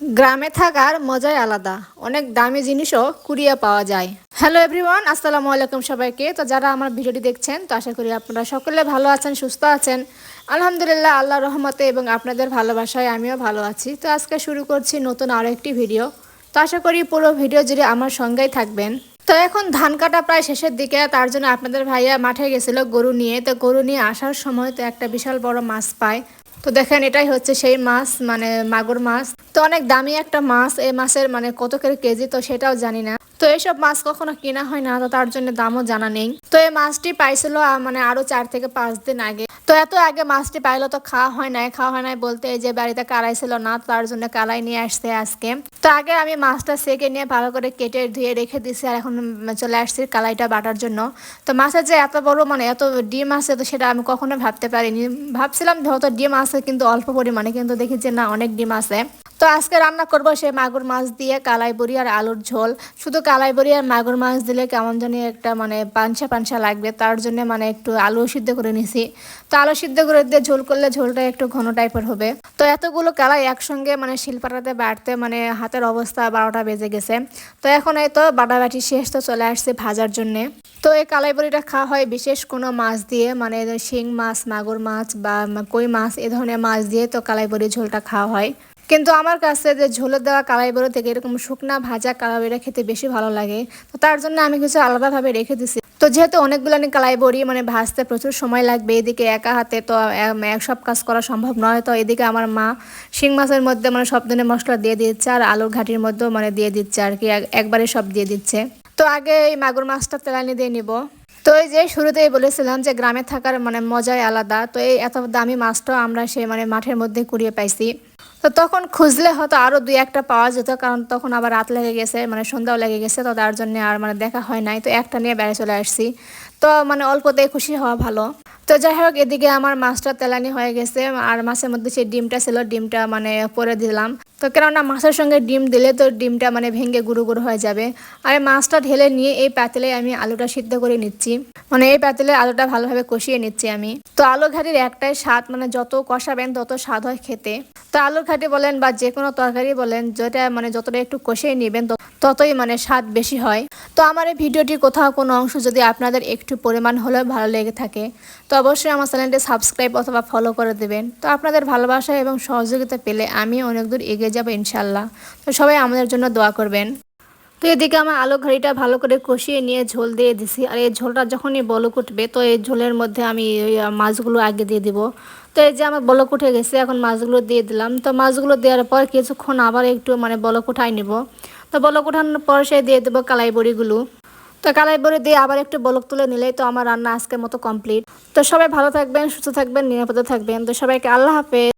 গ্রামে থাকার মজাই আলাদা। অনেক দামি জিনিসও কুড়িয়ে পাওয়া যায়। হ্যালো এভরিওয়ান আসসালামু আলাইকুম সবাইকে। তো যারা আমার ভিডিওটি দেখছেন, তো আশা করি আপনারা সকলে ভালো আছেন, সুস্থ আছেন। আলহামদুলিল্লাহ আল্লাহ রহমতে এবং আপনাদের ভালোবাসায় আমিও ভালো আছি। তো আজকে শুরু করছি নতুন আরও একটি ভিডিও। তো আশা করি পুরো ভিডিও জুড়ে আমার সঙ্গেই থাকবেন। তো এখন ধান কাটা প্রায় শেষের দিকে, তার জন্য আপনাদের ভাইয়া মাঠে গেছিল গরু নিয়ে। তো গরু নিয়ে আসার সময় তো একটা বিশাল বড় মাছ পায়। তো দেখেন, এটাই হচ্ছে সেই মাছ মানে মাগুর মাছ। তো অনেক দামি একটা মাছ, এই মাছের মানে কত করে কেজি তো সেটাও জানি না। তো এইসব মাছ কখনো কিনা হয় না, তো তার জন্য দামও জানা নেই। তো এই মাছটি পাইছিল মানে আরও চার থেকে পাঁচ দিন আগে। তো এত আগে মাছটি পাইলো তো খাওয়া হয় নাই, খাওয়া হয় নাই বলতে এই যে বাড়িতে কালাই ছিল না তার জন্য কালাই নিয়ে আসছে আজকে। তো আগে আমি মাছটা সেকে নিয়ে ভালো করে কেটে ধুয়ে রেখে দিছি আর এখন চলে আসছি কালাইটা বাটার জন্য। তো মাছের যে এত বড় মানে এত ডিম আছে তো সেটা আমি কখনো ভাবতে পারিনি। ভাবছিলাম হয়তো ডিম আছে কিন্তু অল্প পরিমাণে, কিন্তু দেখি যে না, অনেক ডিম আছে। তো আজকে রান্না করব সেই মাগুর মাছ দিয়ে কালাই বড়ি আর আলুর ঝোল। শুধু কালাই বড়ি আর মাগুর মাছ দিলে কেমন জানি একটা মানে পানসা পানসা লাগবে, তার জন্য মানে একটু আলু সিদ্ধ করে নিছি। তো আলু সিদ্ধ করে দিয়ে ঝোল করলে ঝোলটা একটু ঘন টাইপের হবে। তো এতগুলো কালাই একসঙ্গে মানে শিলপাটাতে বাড়তে মানে হাতের অবস্থা বারোটা বেজে গেছে। তো এখন এই তো বাটাবাটি শেষ তো চলে আসছে ভাজার জন্যে। তো এই কালাই বড়িটা খাওয়া হয় বিশেষ কোনো মাছ দিয়ে মানে শিং মাছ, মাগুর মাছ বা কই মাছ, এ ধরনের মাছ দিয়ে তো কালাই বড়ি ঝোলটা খাওয়া হয়। কিন্তু আমার কাছে যে ঝোলে দেওয়া কালাই বড়ি থেকে এরকম শুকনা ভাজা কালাই বড়িটা খেতে বেশি ভালো লাগে। তো তার জন্য আমি কিছু আলাদাভাবে রেখে দিছি। তো যেহেতু অনেকগুলো কালাই বড়ি মানে ভাজতে প্রচুর সময় লাগবে, এদিকে একা হাতে তো এক সব কাজ করা সম্ভব নয়। তো এদিকে আমার মা শিং মাছের মধ্যে মানে সব ধরনের মশলা দিয়ে দিচ্ছে আর আলুর ঘাটির মধ্যেও মানে দিয়ে দিচ্ছে আর কি একবারে সব দিয়ে দিচ্ছে। তো আগে এই মাগুর মাছটা তেলানি দিয়ে নিব। তো এই যে শুরুতেই বলেছিলাম যে গ্রামে থাকার মানে মজাই আলাদা। তো এই এত দামি মাছটাও আমরা সে মানে মাঠের মধ্যে কুড়িয়ে পাইছি। তো তখন খুঁজলে হয়তো আরও দুই একটা পাওয়া যেত, কারণ তখন আবার রাত লেগে গেছে মানে সন্ধ্যাও লেগে গেছে, তো তার জন্য আর মানে দেখা হয় নাই। তো একটা নিয়ে বেড়ে চলে আসছি। তো মানে অল্পতেই খুশি হওয়া ভালো। তো যাই হোক, এদিকে আমার মাছটা তেলানি হয়ে গেছে, আর মাছের মধ্যে সেই ডিমটা ছিল, ডিমটা মানে পরে দিলাম। তো কেননা মাছের সঙ্গে ডিম দিলে তো ডিমটা মানে ভেঙে গুঁড়ো গুঁড়ো হয়ে যাবে। আর মাছটা ঢেলে নিয়ে এই পাতিলে আমি আলুটা সিদ্ধ করে নিচ্ছি। মানে এই পাতিলে আলুটা ভালোভাবে কষিয়ে নিচ্ছি আমি। তো আলু ঘাটির একটাই স্বাদ মানে যত কষাবেন তত স্বাদ হয় খেতে। তো আলুর ঘাটি বলেন বা যে কোনো তরকারি বলেন, যেটা মানে যতটা একটু কষিয়ে নেবেন ততই মানে স্বাদ বেশি হয়। তো আমার এই ভিডিওটির কোথাও কোনো অংশ যদি আপনাদের একটু পরিমাণ হলেও ভালো লেগে থাকে, তো অবশ্যই আমার চ্যানেলটি সাবস্ক্রাইব অথবা ফলো করে দেবেন। তো আপনাদের ভালোবাসা এবং সহযোগিতা পেলে আমি অনেক দূর এগিয়ে যাব ইনশাল্লাহ। তো সবাই আমাদের জন্য দোয়া করবেন। তো এদিকে আমার আলু ঘাড়িটা ভালো করে কষিয়ে নিয়ে ঝোল দিয়ে দিছি। আর এই ঝোলটা যখনই বলক উঠবে, তো এই ঝোলের মধ্যে আমি মাছগুলো আগে দিয়ে দিব। তো এই যে আমার বলক উঠে গেছে, এখন মাছগুলো দিয়ে দিলাম। তো মাছগুলো দেওয়ার পর কিছুক্ষণ আবার একটু মানে বলক উঠাই নিব। তো বলক উঠানোর পর সে দিয়ে দেবো কালাই বড়িগুলো তো কালাই বড়ি দিয়ে আবার একটু বলক তুলে নিলেই তো আমার রান্না আজকের মতো কমপ্লিট। তো সবাই ভালো থাকবেন, সুস্থ থাকবেন, নিরাপদে থাকবেন। তো সবাইকে আল্লাহ হাফেজ।